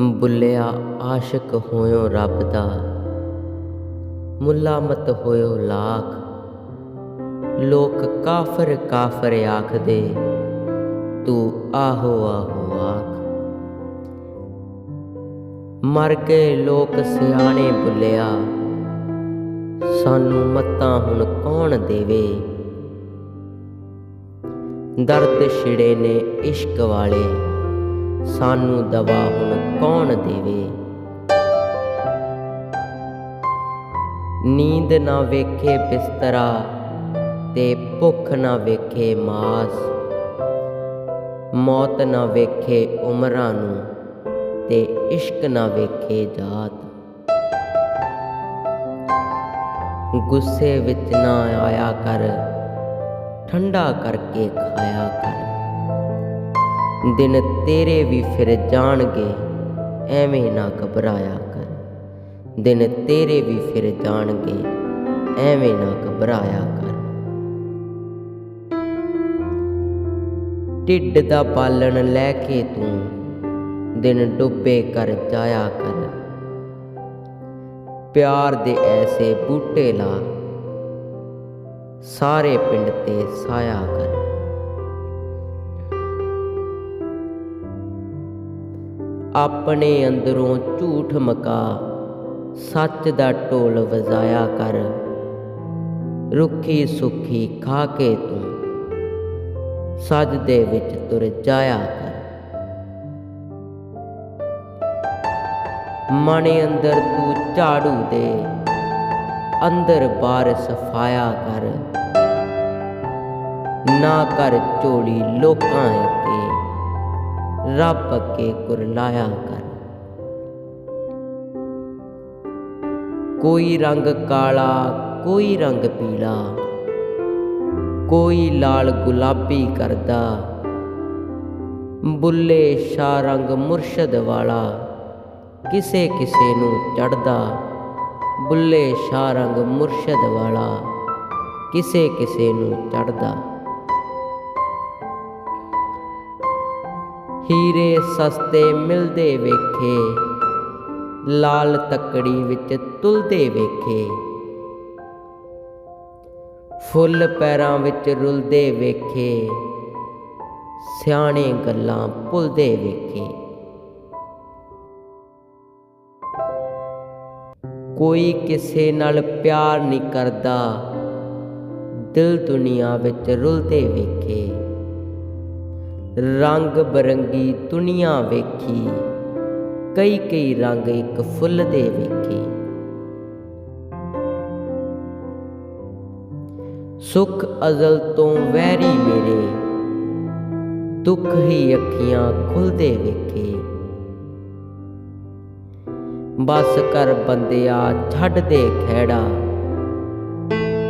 ਬੁੱਲਿਆ, ਆਸ਼ਿਕ ਹੋਇਓ ਰੱਬ ਦਾ। ਮੁੱਲਾ ਮਤ ਹੋਇਓ ਲਾਖ। ਲੋਕ ਕਾਫਰ ਕਾਫਰ ਆਖਦੇ, ਤੂੰ ਆਹੋ ਆਹੋ ਆਖ। ਮਰ ਗਏ ਲੋਕ ਸਿਆਣੇ ਬੁੱਲਿਆ, ਸਾਨੂੰ ਮਤਾਂ ਹੁਣ ਕੌਣ ਦੇਵੇ? ਦਰਦ ਛਿੜੇ ਨੇ ਇਸ਼ਕ ਵਾਲੇ। ਸਾਨੂੰ ਦਵਾ ਹੁਣ ਕੌਣ ਦੇਵੇ? ਨੀਂਦ ਨਾ ਵੇਖੇ ਬਿਸਤਰਾ ਤੇ ਭੁੱਖ ਨਾ ਵੇਖੇ ਮਾਸ। ਮੌਤ ਨਾ ਵੇਖੇ ਉਮਰਾਂ ਨੂੰ ਤੇ ਇਸ਼ਕ ਨਾ ਵੇਖੇ ਜਾਤ। ਗੁੱਸੇ ਵਿੱਚ ਨਾ ਆਇਆ ਕਰ, ਠੰਡਾ ਕਰਕੇ ਖਾਇਆ ਕਰ। ਦਿਨ ਤੇਰੇ ਵੀ ਫਿਰ ਜਾਣਗੇ, ਐਵੇਂ ਨਾ ਘਬਰਾਇਆ ਕਰ। ਦਿਨ ਤੇਰੇ ਵੀ ਫਿਰ ਜਾਣਗੇ, ਐਵੇਂ ਨਾ ਘਬਰਾਇਆ ਕਰ। ਢਿੱਡ ਦਾ ਪਾਲਣ ਲੈ ਕੇ ਤੂੰ ਦਿਨ ਡੁੱਬੇ ਕਰ ਜਾਇਆ ਕਰ। ਪਿਆਰ ਦੇ ਐਸੇ ਬੂਟੇ ਲਾ, ਸਾਰੇ ਪਿੰਡ ਤੇ ਸਾਇਆ ਕਰ। ਆਪਣੇ ਅੰਦਰੋਂ ਝੂਠ ਮਕਾ, ਸੱਚ ਦਾ ਢੋਲ ਵਜਾਇਆ ਕਰ। ਰੁੱਖੀ ਸੁੱਖੀ ਖਾ ਕੇ ਤੂੰ ਸੱਜ ਦੇ ਵਿੱਚ ਤੁਰ ਜਾਇਆ ਕਰ। ਮਨ ਅੰਦਰ ਤੂੰ ਝਾੜੂ ਦੇ, ਅੰਦਰ ਬਾਹਰ ਸਫਾਇਆ ਕਰ। ਨਾ ਕਰ ਝੋਲੀ ਲੋਕਾਂ ਤੇ ਰੱਬ ਅੱਗੇ ਕੁਰਲਾਇਆ ਕਰ। ਕੋਈ ਰੰਗ ਕਾਲਾ, ਕੋਈ ਰੰਗ ਪੀਲਾ। ਕੋਈ ਲਾਲ ਗੁਲਾਬੀ ਕਰਦਾ। ਬੁੱਲੇ ਸ਼ਾ ਰੰਗ ਮੁਰਸ਼ਦ ਵਾਲਾ ਕਿਸੇ ਕਿਸੇ ਨੂੰ ਚੜਦਾ ਬੁੱਲੇ ਸ਼ਾ ਰੰਗ ਮੁਰਸ਼ਦ ਵਾਲਾ ਕਿਸੇ ਕਿਸੇ ਨੂੰ ਚੜਦਾ ਹੀਰੇ ਸਸਤੇ ਮਿਲਦੇ ਵੇਖੇ, ਲਾਲ ਤੱਕੜੀ ਵਿੱਚ ਤੁਲਦੇ ਵੇਖੇ। ਫੁੱਲ ਪੈਰਾਂ ਵਿੱਚ ਰੁਲਦੇ ਵੇਖੇ, ਸਿਆਣੇ ਗੱਲਾਂ ਭੁੱਲਦੇ ਵੇਖੇ। ਕੋਈ ਕਿਸੇ ਨਾਲ ਪਿਆਰ ਨਹੀਂ ਕਰਦਾ, ਦਿਲ ਦੁਨੀਆ ਵਿੱਚ ਰੁਲਦੇ ਵੇਖੇ। ਰੰਗ ਬਰੰਗੀ ਦੁਨੀਆ ਵੇਖੀ। ਕਈ ਕਈ ਰੰਗ ਇੱਕ ਫੁੱਲ ਦੇ ਵੇਖੇ। ਸੁਖ ਅਜ਼ਲ ਤੋਂ ਵੈਰੀ ਮੇਰੇ। ਦੁੱਖ ਹੀ ਅੱਖੀਆਂ ਖੁੱਲਦੇ ਵੇਖੇ। ਬਸ ਕਰ ਬੰਦਿਆ, ਛੱਡ ਦੇ ਖੈੜਾ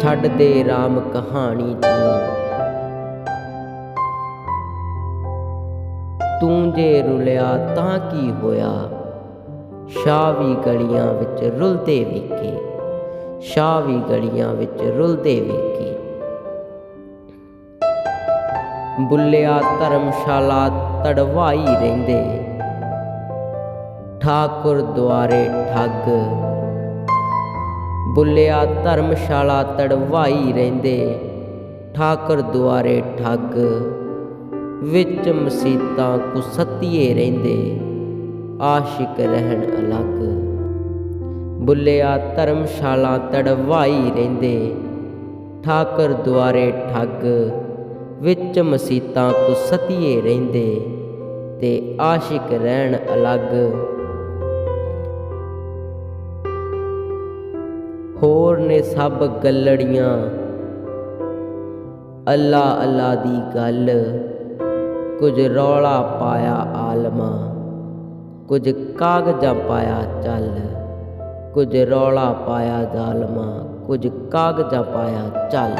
ਛੱਡ ਦੇ ਰਾਮ ਕਹਾਣੀ ਤੂੰ ਤੂੰ ਜੇ ਰੁਲਿਆ ਤਾਂ ਕੀ ਹੋਇਆ? ਸ਼ਾਹਵੀ ਗਲੀਆਂ ਵਿੱਚ ਰੁਲਦੇ ਵੇਖੇ। ਸ਼ਾਹਵੀ ਗਲੀਆਂ ਵਿੱਚ ਰੁਲਦੇ ਵੇਖੇ। ਬੁੱਲਿਆ ਧਰਮਸ਼ਾਲਾ ਤੜਵਾਈ ਰਹਿੰਦੇ। ਠਾਕੁਰ ਦੁਆਰੇ ਠੱਗ। ਬੁੱਲਿਆ ਧਰਮਸ਼ਾਲਾ ਤੜਵਾਈ ਰਹਿੰਦੇ। ਠਾਕੁਰ ਦੁਆਰੇ ਠੱਗ। ਵਿੱਚ ਮਸੀਤਾਂ ਕੁਸਤੀਏ ਰਹਿੰਦੇ, ਆਸ਼ਿਕ ਰਹਿਣ ਅਲੱਗ। ਬੁੱਲਿਆ ਧਰਮਸ਼ਾਲਾ ਤੜਵਾਈ ਰਹਿੰਦੇ, ਠਾਕਰ ਦੁਆਰੇ ਠੱਗ। ਵਿੱਚ ਮਸੀਤਾਂ ਕੁਸਤੀਏ ਰਹਿੰਦੇ, ਤੇ ਆਸ਼ਿਕ ਰਹਿਣ ਅਲੱਗ। ਹੋਰ ਨੇ ਸਭ ਗੱਲੜੀਆਂ, ਅੱਲਾ ਅੱਲਾ ਦੀ ਗੱਲ। ਕੁਝ ਰੌਲਾ ਪਾਇਆ ਆਲਮਾ, ਕੁਝ ਕਾਗਜ਼ਾਂ ਪਾਇਆ ਚੱਲ, ਕੁਝ ਰੌਲਾ ਪਾਇਆ ਜ਼ਾਲਮਾ, ਕੁਝ ਕਾਗਜ਼ਾਂ ਪਾਇਆ ਚੱਲ।